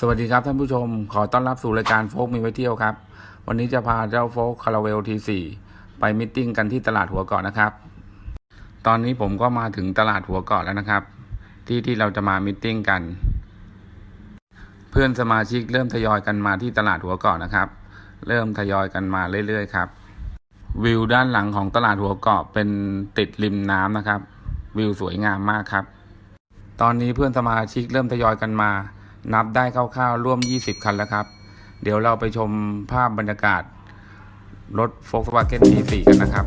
สวัสดีครับท่านผู้ชม ขอต้อนรับสู่รายการโฟกมีไว้เที่ยวครับ วันนี้จะพาเจ้าโฟกคาราเวลทีสี่ไปมิทติ้งกันที่ตลาดหัวเกาะนะครับ ตอนนี้ผมก็มาถึงตลาดหัวเกาะแล้วนะครับ ที่ที่เราจะมามิทติ้งกัน เพื่อนสมาชิกเริ่มทยอยกันมาที่ตลาดหัวเกาะนะครับ เริ่มทยอยกันมาเรื่อยๆครับ วิวด้านหลังของตลาดหัวเกาะเป็นติดริมน้ำนะครับ วิวสวยงามมากครับ ตอนนี้เพื่อนสมาชิกเริ่มทยอยกันมา นับได้คร่าวๆร่วม 20 คันแล้วครับ เดี๋ยวเราไปชมภาพบรรยากาศรถ Volkswagen T4 กันนะครับ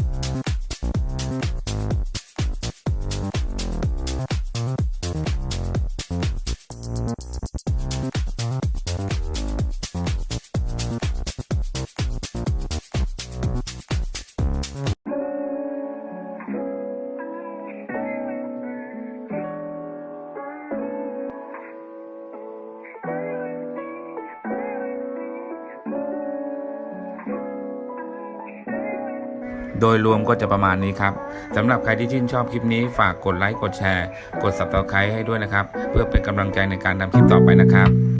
โดยรวมก็จะประมาณนี้ครับสำหรับใครที่ชื่นชอบคลิปนี้ฝากกดไลค์กดแชร์ กด subscribe ให้ด้วยนะครับ เพื่อเป็นกำลังใจในการทำคลิปต่อไปนะครับ